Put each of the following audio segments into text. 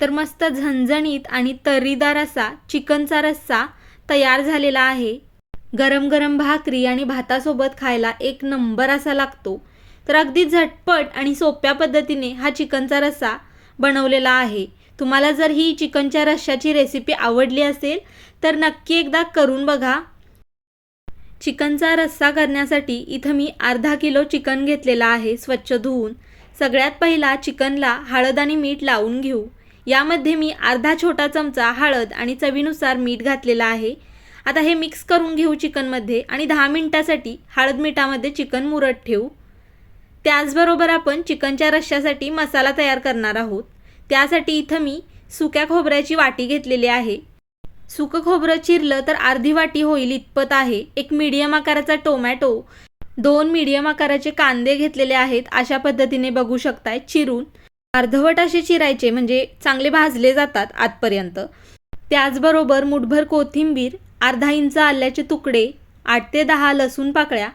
तर मस्त झणझणीत आणि तर्रीदार असा चिकनचा रस्सा तयार झालेला आहे. गरम गरम भाकरी आणि भातासोबत खायला एक नंबर असा लागतो. तर अगदी झटपट आणि सोप्या पद्धतीने हा चिकनचा रस्सा बनवलेला आहे. तुम्हाला जर ही चिकनच्या रश्श्याची रेसिपी आवडली असेल तर नक्की एकदा करून बघा. चिकनचा रस्सा करण्यासाठी इथं मी अर्धा किलो चिकन घेतलेला आहे स्वच्छ धुवून. सगळ्यात पहिला चिकनला हळद आणि मीठ लावून घेऊ. यामध्ये मी अर्धा छोटा चमचा हळद आणि चवीनुसार मीठ घातलेला आहे. आता हे मिक्स करून घेऊ चिकनमध्ये आणि दहा मिनटासाठी हळद मिठामध्ये चिकन मुरत ठेवू. त्याचबरोबर आपण चिकनच्या रश्श्यासाठी मसाला तयार करणार आहोत. त्यासाठी इथं मी सुक्या खोबऱ्याची वाटी घेतलेली आहे. सुकं खोबरं चिरलं तर अर्धी वाटी होईल इतपत आहे. एक मीडियम आकाराचा टोमॅटो दोन मीडियम आकाराचे कांदे घेतलेले आहेत. अशा पद्धतीने बघू शकताय. चिरून अर्धवट असे चिरायचे म्हणजे चांगले भाजले जातात आतपर्यंत. त्याचबरोबर मुठभर कोथिंबीर अर्धा इंच आल्याचे तुकडे आठ ते दहा लसूण पाकळ्या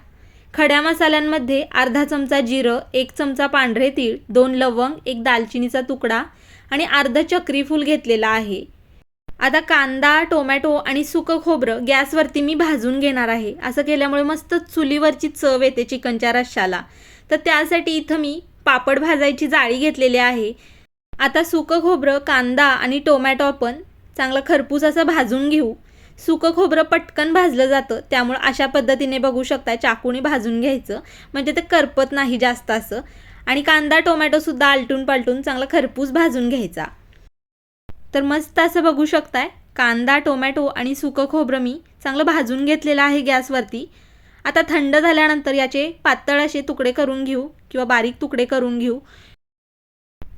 खड्या मसाल्यांमध्ये अर्धा चमचा जिरं एक चमचा पांढरे तीळ दोन लवंग एक दालचिनीचा तुकडा आणि अर्ध चक्री फूल घेतलेला आहे. आता कांदा टोमॅटो आणि सुकं खोबरं गॅसवरती मी भाजून घेणार आहे. असं केल्यामुळे मस्त चुलीवरची चव येते चिकनच्या रश्शाला तर त्यासाठी इथं मी पापड भाजायची जाळी घेतलेली आहे. आता सुकं खोबरं कांदा आणि टोमॅटो आपण चांगलं खरपूस असं भाजून घेऊ. सुकं खोबरं पटकन भाजलं जातं. त्यामुळं अशा पद्धतीने बघू शकता चाकूने भाजून घ्यायचं. म्हणजे ते करपत नाही जास्त असं. आणि कांदा टोमॅटोसुद्धा आलटून पालटून चांगला खरपूस भाजून घ्यायचा. तर मस्त असं बघू शकताय. कांदा टोमॅटो आणि सुकं खोबरं मी चांगलं भाजून घेतलेलं आहे गॅसवरती. आता थंड झाल्यानंतर याचे पातळ असे तुकडे करून घेऊ. किंवा बारीक तुकडे करून घेऊ.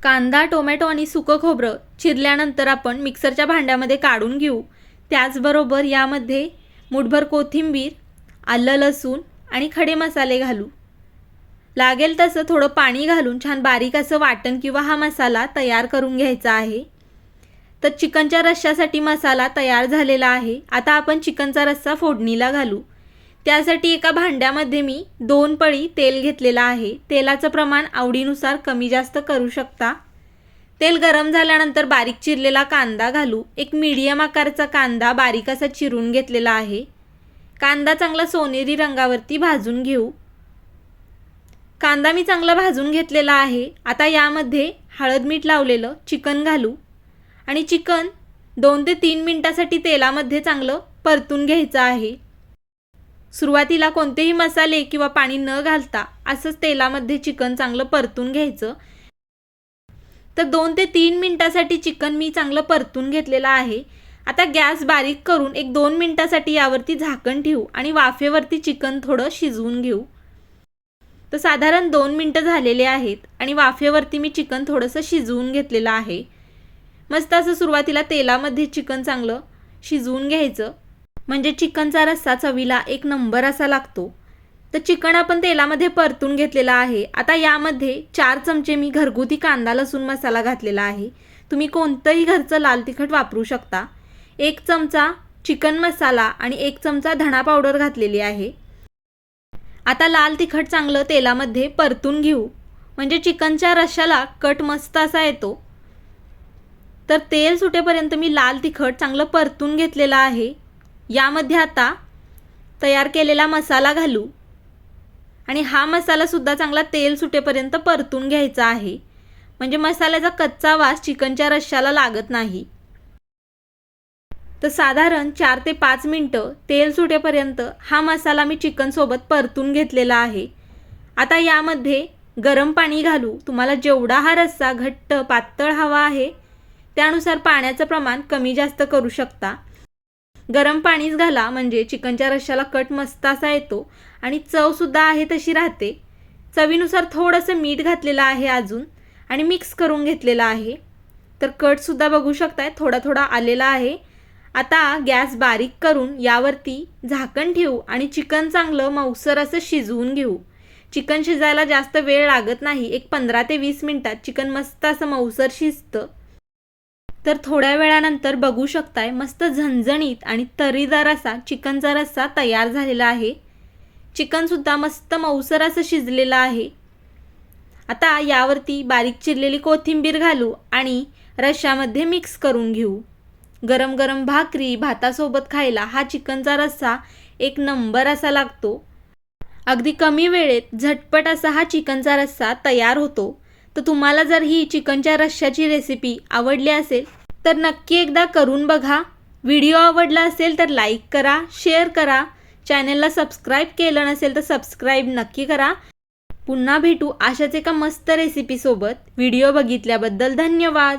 कांदा टोमॅटो आणि सुकं खोबरं चिरल्यानंतर आपण मिक्सरच्या भांड्यामध्ये काढून घेऊ. त्याचबरोबर यामध्ये मुठभर कोथिंबीर आलं लसूण आणि खडे मसाले घालू. लागेल तसं थोडं पाणी घालून छान बारीक असं वाटण किंवा हा मसाला तयार करून घ्यायचा आहे. तर चिकनच्या रश्श्यासाठी मसाला तयार झालेला आहे. आता आपण चिकनचा रस्सा फोडणीला घालू. त्यासाठी एका भांड्यामध्ये मी दोन पळी तेल घेतलेलं आहे. तेलाचं प्रमाण आवडीनुसार कमी जास्त करू शकता. तेल गरम झाल्यानंतर बारीक चिरलेला कांदा घालू. एक मीडियम आकाराचा कांदा बारीक असा चिरून घेतलेला आहे. कांदा चांगला सोनेरी रंगावरती भाजून घेऊ. कांदा मी चांगला भाजून घेतलेला आहे. आता यामध्ये हळद मीठ लावलेलं चिकन घालू. आणि चिकन दोन ते तीन मिनटासाठी तेलामध्ये चांगलं परतून घ्यायचं आहे. सुरुवातीला कोणतेही मसाले किंवा पाणी न घालता असंच तेलामध्ये चिकन चांगलं परतून घ्यायचं. तर दोन ते तीन मिनटासाठी चिकन मी चांगलं परतून घेतलेलं आहे. आता गॅस बारीक करून एक दोन मिनटासाठी यावरती झाकण ठेवू आणि वाफेवरती चिकन थोडं शिजवून घेऊ. तर साधारण दोन मिनटं झालेले आहेत आणि वाफेवरती मी चिकन थोडंसं शिजवून घेतलेलं आहे. मस्त असं सुरुवातीला तेलामध्ये चिकन चांगलं शिजवून घ्यायचं. म्हणजे चिकनचा रस्सा चवीला एक नंबर असा लागतो. तर चिकन आपण तेलामध्ये परतून घेतलेला आहे. आता यामध्ये चार चमचे मी घरगुती कांदा लसूण मसाला घातलेला आहे. तुम्ही कोणतंही घरचं लाल तिखट वापरू शकता. एक चमचा चिकन मसाला आणि एक चमचा धणा पावडर घातलेली आहे. आता लाल तिखट चांगलं तेलामध्ये परतून घेऊ. म्हणजे चिकनच्या रश्याला कट मस्त असा येतो. तर तेल सुटेपर्यंत मी लाल तिखट चांगलं परतून घेतलेलं आहे. यामध्ये आता तयार केलेला मसाला घालू. आणि हा मसालासुद्धा चांगला तेल सुटेपर्यंत परतून घ्यायचा आहे. म्हणजे मसाल्याचा कच्चा वास चिकनच्या रश्श्याला लागत नाही. तर साधारण चार ते पाच मिनटं तेल सुटेपर्यंत हा मसाला मी चिकनसोबत परतून घेतलेला आहे. आता यामध्ये गरम पाणी घालू. तुम्हाला जेवढा हा रस्सा घट्ट पातळ हवा आहे त्यानुसार पाण्याचं प्रमाण कमी जास्त करू शकता. गरम पाणीच घाला म्हणजे चिकनच्या रश्श्याला कट मस्त असा येतो. आणि चवसुद्धा आहे तशी राहते. चवीनुसार थोडंसं मीठ घातलेलं आहे अजून आणि मिक्स करून घेतलेलं आहे. तर कटसुद्धा बघू शकताय थोडा थोडा आलेला आहे. आता गॅस बारीक करून यावरती झाकण ठेवू आणि चिकन चांगलं मऊसर असं शिजवून घेऊ. चिकन शिजायला जास्त वेळ लागत नाही एक पंधरा ते वीस मिनटात चिकन मस्त असं मऊसर शिजतं. तर थोड्या वेळानंतर बघू शकताय मस्त झणझणीत आणि तरीदार असा चिकनचा रस्सा तयार झालेला आहे. चिकनसुद्धा मस्त मऊसर असं शिजलेलं आहे. आता यावरती बारीक चिरलेली कोथिंबीर घालू आणि रश्श्यामध्ये मिक्स करून घेऊ. गरम गरम भाकरी भातासोबत खायला हा चिकनचा रस्सा एक नंबर असा लागतो. अगदी कमी वेळेत झटपट असा हा चिकनचा रस्सा तयार होतो. तर तुम्हाला जर ही चिकनच्या रश्श्याची रेसिपी आवडली असेल तर नक्की एकदा करून बघा. व्हिडिओ आवडला असेल तर लाईक करा शेअर करा. चॅनलला सबस्क्राईब केलं नसेल तर सबस्क्राईब नक्की करा. पुन्हा भेटू अशाच एका मस्त रेसिपीसोबत व्हिडिओ बघितल्याबद्दल धन्यवाद.